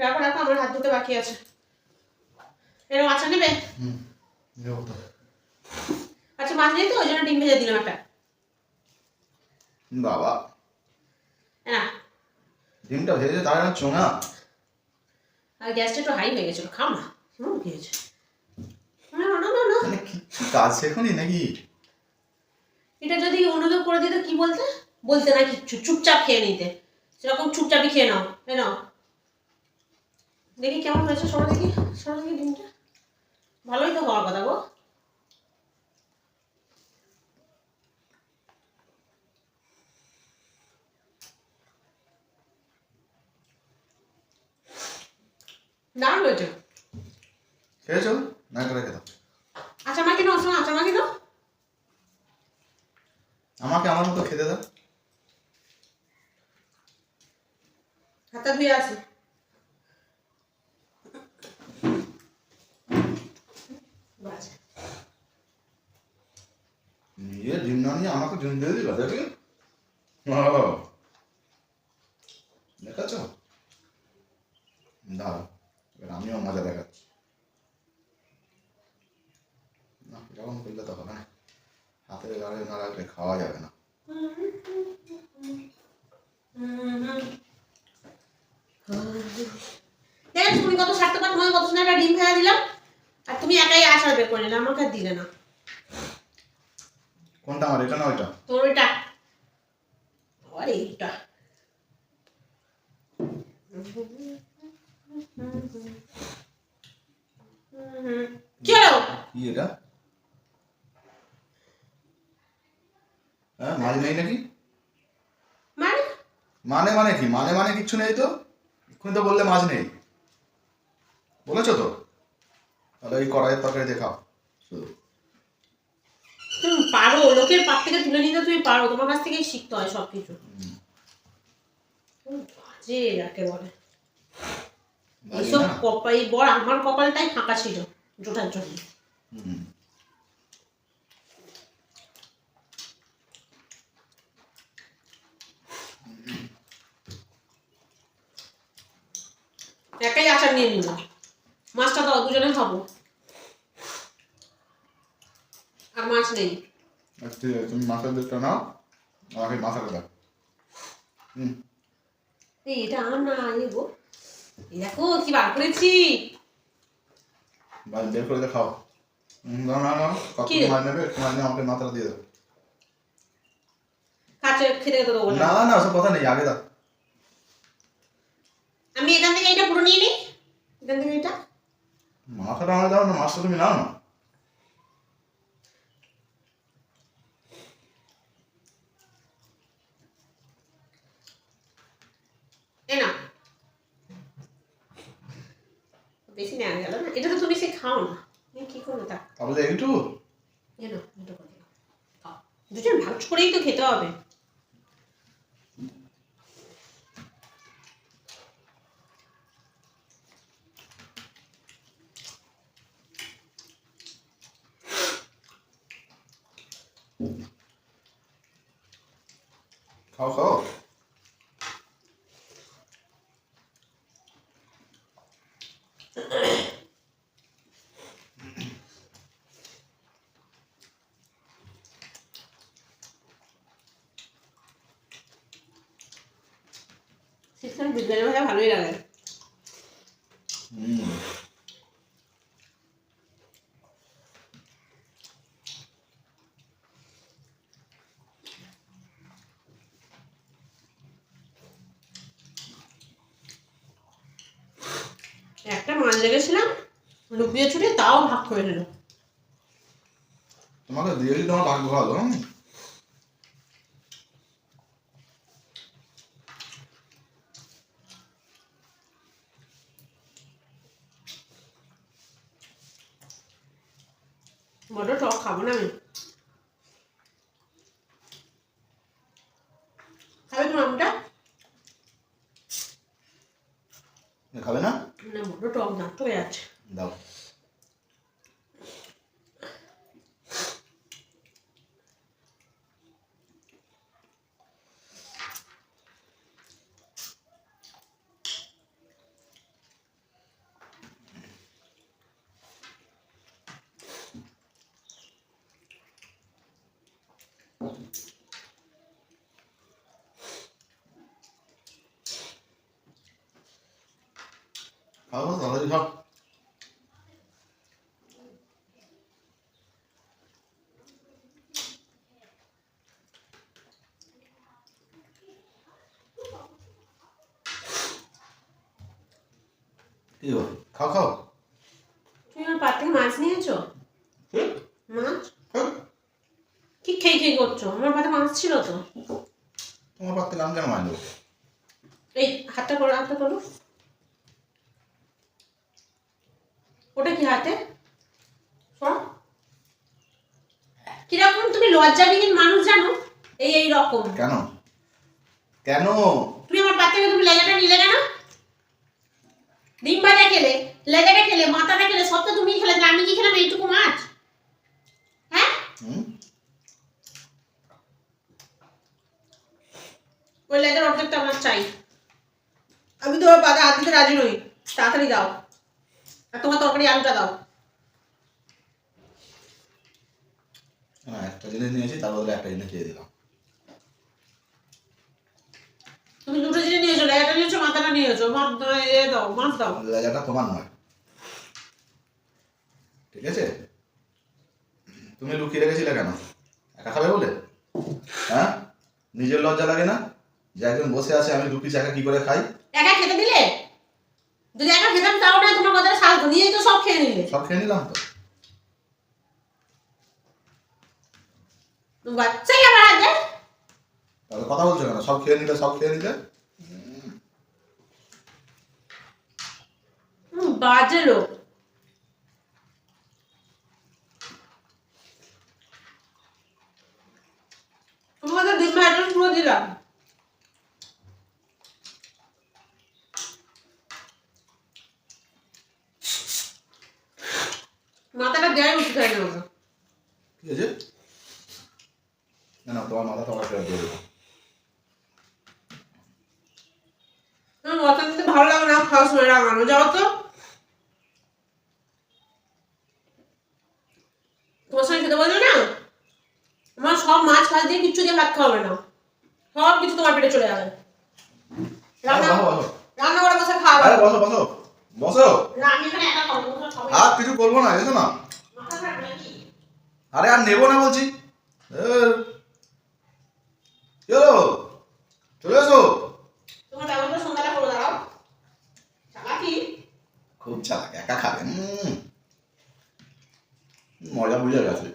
রাখো রাখো আমার হাত ধুতে বাকি আছে। এরকম নেবে? আচ্ছা মাছ নেই তো? ওই জন্য ডিম ভেজে দিলাম একটা। বাবা। না। ডিমটা ভেজে তার না? চোঙা আর গ্যাসটা একটু হাই হয়ে গেছিল খাও না। খেয়েছে না না না না। কিচ্ছু কাজ শেখনি নাকি? এটা যদি করে দিত কি বলতে? বলতে না কিচ্ছু চুপচাপ খেয়ে নিতে। সেরকম চুপচাপই খেয়ে নাও তাই নাও। দেখি কেমন হয়েছে সরো দেখি সরো দেখি ডিমটা। ভালোই তো হওয়ার কথা গো। দারুণ হয়েছে খেয়েছো? না আচ্ছা আমাকে শোনো আচ্ছা আমাকে আমার মতো খেতে দাও হাতটা ধুয়ে আসি বাজে নিজে ডিম দিয়ে দিবা দেখি দেখাচ্ছ দাঁড়াও এবার আমিও মজা দেখাচ্ছি না যখন করলে তো হবে না হাতের গাড়ি না রাখলে খাওয়া যাবে না তুমি কত স্বার্থপর তোমাকে কত সুন্দর ডিম ভেজা দিলাম আর তুমি একাই আচার বের করে নিলে আমাকে দিলে না কোনটা আমার এটা না ওইটা? তোর ওইটা। আবার এইটা। কি হলো? কি এটা? হ্যাঁ মাছ নেই নাকি? মানে? মানে মানে কি? মানে মানে কিচ্ছু নেই তো? এক্ষুনি তো বললে মাছ নেই। বলেছ তো? তাহলে এই কড়াইয়ের তরকারি দেখাও। শুধু তুমি পারো, লোকের পাপ থেকে তুলে নিতে তুমি পারো, তোমার কাছ থেকেই শিখতে হয় সব কিছু বাজে একেবারে। বাজে এইসব? কপাল বর আমার কপালটাই ফাঁকা ছিল জোটার জন্য। একাই আচার নিয়ে নিলাম। মাছটা দাও, দুজনে খাব। আর মাছ নেই। ঠিক আছে, তুমি মাথার দিকটা নাও আমাকে মাথাটা দাও। হুম। এটা আর না এ গো? দেখো কি বার করেছি। বাস বের করে দেখাও। হুম, না না কত মাছ নেবে? একটু আমাকে মাথাটা দিয়ে দাও। কাছে খেতে দেবো না। না ওসব কথা নেই আগে দাও। আমি এখান থেকে এটা পুরো নিয়ে নিই এখান থেকে এটা? মাথাটা আমাকে দাও না মাছটা তুমি নাও না এ না বেশি নেওয়া গেল। না এটা তো তুমি সে খাও না। কি করবে তা? তাহলে এইটুকু এ দুটো করে দুজন ভাগ করেই তো খেতে হবে। খাও খাও। বিজ্ঞানের ভাষা ভালোই লাগে। একটা মাছ লেগেছিলাম লুকিয়ে ছুটে তাও ভাগ করে নিল। তোমাকে দিয়েছি তোমার ভাগ্য ভালো বড় টক খাব না আমি খাবে তোমার আমটা খাবে না না বড় টক দাঁত হয়ে আছে দাও খাও তাড়াতাড়ি খাও কি খাও খাও। তুমি আমার পাত থেকে মাছ নিয়েছো? মাছ। কি খেয়ে খেয়ে করছ? আমার পাতে মাছ ছিল তো। তোমার পাত থেকে আমি কেন মাছ এই হাতটা করো হাতটা করো। ওটা কি হাতে? কীরকম তুমি লজ্জাবিহীন মানুষ জানো? এই এই রকম। কেন? কেন? তুমি আমার পাত থেকে তুমি লেজাটা নিলে কেন? ডিম ভাজা খেলে লেজাটা খেলে মাথাটা খেলে সব তো তুমি খেলে আমি কি খেলাম এইটুকু মাছ? হ্যাঁ? ওই লেজার অর্ধেকটা আমার চাই। আমি তো ওর পাতে হাত দিতে রাজি নই। তাড়াতাড়ি দাও। আর তোমার তরকারি আলুটা দাও। একটা জিনিস নিয়েছি তার বদলে একটা জিনিস দিয়ে দিলাম। তুমি দুটো জিনিস নিয়েছো লেজাটা নিয়েছো মাথাটা নিয়েছো মাছ এ দাও মাছ দাও। লেজাটা তোমার নয়। ঠিক আছে? তুমি লুকিয়ে রেখেছিলে কেন? একা খাবে বলে? হ্যাঁ? নিজের লজ্জা লাগে না? যে একজন বসে আছে আমি লুকিয়ে একা কি করে খাই? একা খেতে দিলে যদি একা খেতাম তাও না তোমার কথাটা সাহায্য নিয়েই তো সব খেয়ে নিলে সব খেয়ে নিলাম তো। বাচ্চাই আমার হাতে। তাহলে কথা বলছো কেন? সব খেয়ে নিলে সব খেয়ে নিলে? হুম, বাজে লোক। তোমাদের ডিম পুরো দিলাম মাথাটা দেয় উঠে খাই না ওটা। ঠিক আছে না তোমার মাথা তোমার ফেরত দিয়ে মাথা দিতে ভালো লাগে না খাওয়ার সময় রাগানো যাও তো। তোমার সঙ্গে খেতে বলবে না? আমার সব মাছ ফাছ দিয়ে কিচ্ছু দিয়ে ভাত খাওয়াবে না। সব কিছু তোমার পেটে চলে যাবে। রান্না রান্না করে বসে খাওয়াবে আরে বসো বসো বসো। না আমি এখানে একা খাব আর কিছু করব না এসো না। মাথা খারাপ নাকি? আরে আর নেব না বলছি। চলে এসো। তোমার ব্যবস্থা সন্ধ্যাটা করে দাঁড়াও। চালাকি? খুব চালাক একা খাবে। মজা বুঝে গেছে।